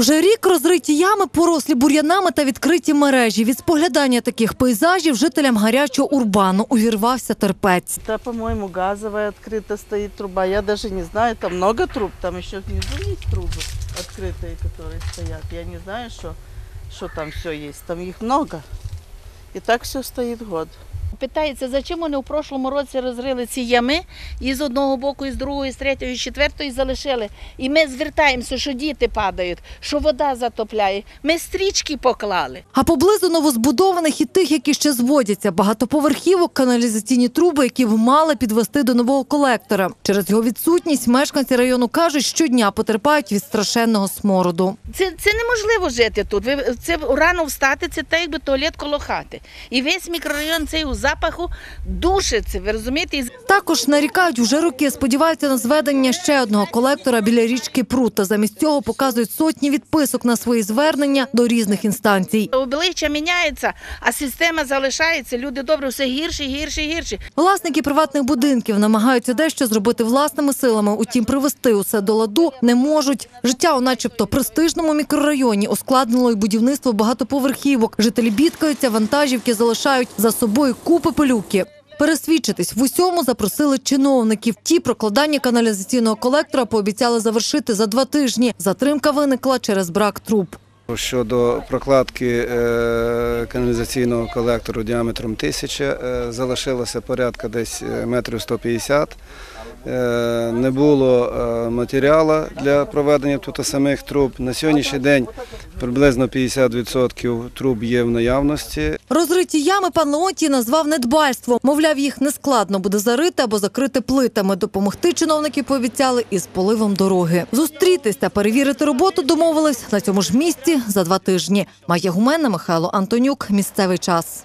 Вже рік розриті ями, порослі бур'янами та відкриті мережі. Від споглядання таких пейзажів жителям гарячого урбану увірвався терпець. Это, по-моему, газовая открыта стоит труба. Я даже не знаю, там много труб, там еще внизу есть трубы открытые, которые стоят. Я не знаю, что, что там все есть. Там их много. И так все стоит год. Питається, за чим вони в прошлому році розрили ці ями і з одного боку, і з другого, і з третього, і з четвертого і залишили. І ми звертаємося, що діти падають, що вода затопляє. Ми стрічки поклали. А поблизу новозбудованих і тих, які ще зводяться, багатоповерхівок, каналізаційні труби, які б мали підвести до нового колектора. Через його відсутність мешканці району кажуть, щодня потерпають від страшенного смороду. Це, це неможливо жити тут. Це рано встати, це так, якби туалет коло хати. І весь мікрорайон цей у запаху душиться. Ви розумієте? Також нарікають вже роки, сподіваються на зведення ще одного колектора біля річки Прут. Та замість цього показують сотні відписок на свої звернення до різних інстанцій. обличчя міняється, а система залишається. Люди добре, все гірше, гірше, гірше. Власники приватних будинків намагаються дещо зробити власними силами. Утім, привести усе до ладу не можуть. Життя у начебто престижному мікрорайоні ускладнило й будівництво багатоповерхівок. Жителі бідкаються, вантажівки залишають за собою купи пилюки. Пересвідчитись в усьому запросили чиновників. Ті прокладання каналізаційного колектора пообіцяли завершити за два тижні. Затримка виникла через брак труб. Щодо прокладки е, каналізаційного колектору діаметром 1000, е, залишилося порядка десь е, метрів 150. Е, Не було е, матеріалу для проведення тут самих труб. На сьогоднішній день приблизно 50% труб є в наявності. Розриті ями пан Леонтій назвав недбальством. Мовляв, їх нескладно буде зарити або закрити плитами. Допомогти чиновники пообіцяли із поливом дороги. Зустрітись та перевірити роботу домовились на цьому ж місці за два тижні. Майя Гумена, Михайло Антонюк. Місцевий час.